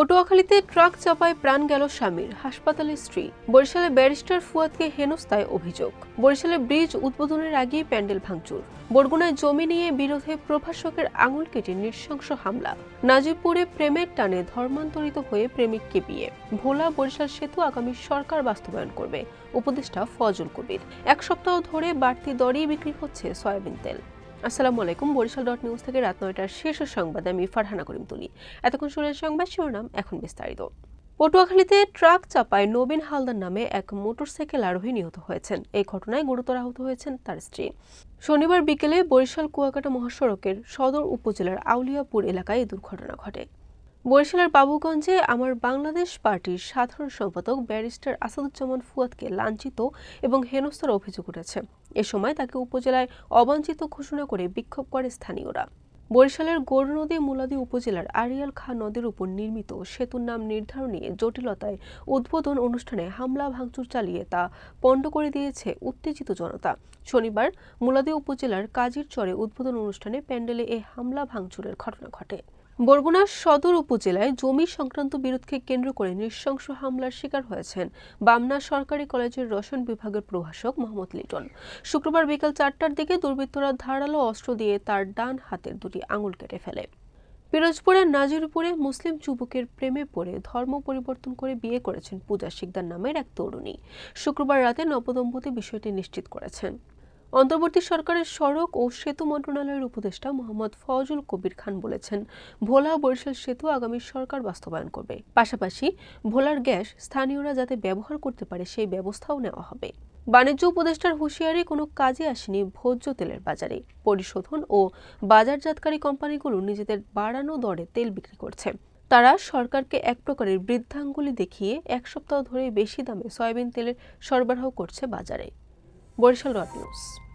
পটুয়াখালীতে truck চাপায় প্রাণ গেল স্বামীর, হাসপাতালে স্ত্রী। বরিশালে ব্যারিস্টার ফুয়াদকে হেনস্থায় অভিযোগ। বরিশালে ব্রিজ উদ্বোধনের আগেই প্যান্ডেল ভাঙচুর। বরগুনায় জমি নিয়ে বিরোধে প্রভাষকের আঙুল কেটে নৃশংস হামলা। নাজিবপুরে প্রেমের টানে ধর্মান্তরিত হয়ে প্রেমিককে বিয়ে। ভোলা বরিশাল সেতু আগামী সরকার বাস্তবায়ন করবে। উপদেষ্টা ফজল কবির। এক সপ্তাহ ধরে বাড়তি দরেই বিক্রি হচ্ছে সয়াবিন তেল। আসসালামু আলাইকুম, বরিশাল ডট নিউজ থেকে রাত নয়টার শীর্ষ সংবাদে আমি ফারহানা করিম তুলি। এতক্ষণ শুনে সংবাদ শিরোনাম, এখন বিস্তারিত। পটুয়াখালীতে ট্রাক চাপায় নবীন হালদার নামে এক মোটরসাইকেল আরোহী নিহত হয়েছেন। এই ঘটনায় গুরুতর আহত হয়েছেন তার স্ত্রী। শনিবার বিকেলে বরিশাল কুয়াকাটা মহাসড়কের সদর উপজেলার আউলিয়াপুর এলাকায় এই দুর্ঘটনা ঘটে। বরিশালের বাবুগঞ্জে আমার বাংলাদেশ পার্টির সাধারণ সম্পাদক ব্যারিস্টার আসাদুজ্জামান ফুয়াদকে লাঞ্ছিত এবং হেনস্থার অভিযোগ উঠেছে। এ সময় তাকে উপজেলায় অবাঞ্ছিত ঘোষণা করে বিক্ষোভ করে স্থানীয়রা। বরিশালের গৌরনদী মুলাদি উপজেলার আরিয়াল খা নদীর উপর নির্মিত সেতুর নাম নির্ধারণ জটিলতায় উদ্বোধন অনুষ্ঠানে হামলা, ভাঙচুর চালিয়ে তা পণ্ড করে দিয়েছে উত্তেজিত জনতা। শনিবার মুলাদি উপজেলার কাজির চরে উদ্বোধন অনুষ্ঠানে প্যান্ডেলে এ হামলা, ভাঙচুরের ঘটনা ঘটে। বরগুনা সদর উপজেলায় জমি সংক্রান্ত বিরোধকে কেন্দ্র করে নৃশংস হামলার শিকার হয়েছেন বামনা সরকারি কলেজের রসায়ন বিভাগের প্রভাষক মোহাম্মদ লিটন। শুক্রবার বিকাল চারটার দিকে দুর্বৃত্তরা ধারালো অস্ত্র দিয়ে তার ডান হাতের দুটি আঙুল কেটে ফেলে। পিরোজপুরের নাজিরপুরে মুসলিম যুবকের প্রেমে পড়ে ধর্ম পরিবর্তন করে বিয়ে করেছেন পূজা শিকদার নামের এক তরুণী। শুক্রবার রাতে নবদম্পতি বিষয়টি নিশ্চিত করেছেন। অন্তর্বর্তী সরকারের সড়ক ও সেতু মন্ত্রণালয়ের উপদেষ্টা মোহাম্মদ ফজল কবির খান বলেছেন, ভোলা বরিশাল সেতু আগামী সরকার বাস্তবায়ন করবে। পাশাপাশি ভোলার গ্যাস স্থানীয়রা যাতে ব্যবহার করতে পারে সেই ব্যবস্থাও নেওয়া হবে। বাণিজ্য উপদেষ্টার হুঁশিয়ারি, কোনো কাজে আসেনি ভোজ্য তেলের বাজারে। পরিশোধন ও বাজারজাতকারী কোম্পানিগুলো নিজেদের বাড়ানো দরে তেল বিক্রি করছে। তারা সরকারকে এক প্রকারের বৃদ্ধাঙ্গুলি দেখিয়ে এক সপ্তাহ ধরে বেশি দামে সয়াবিন তেলের সরবরাহ করছে বাজারে। Barishal dot news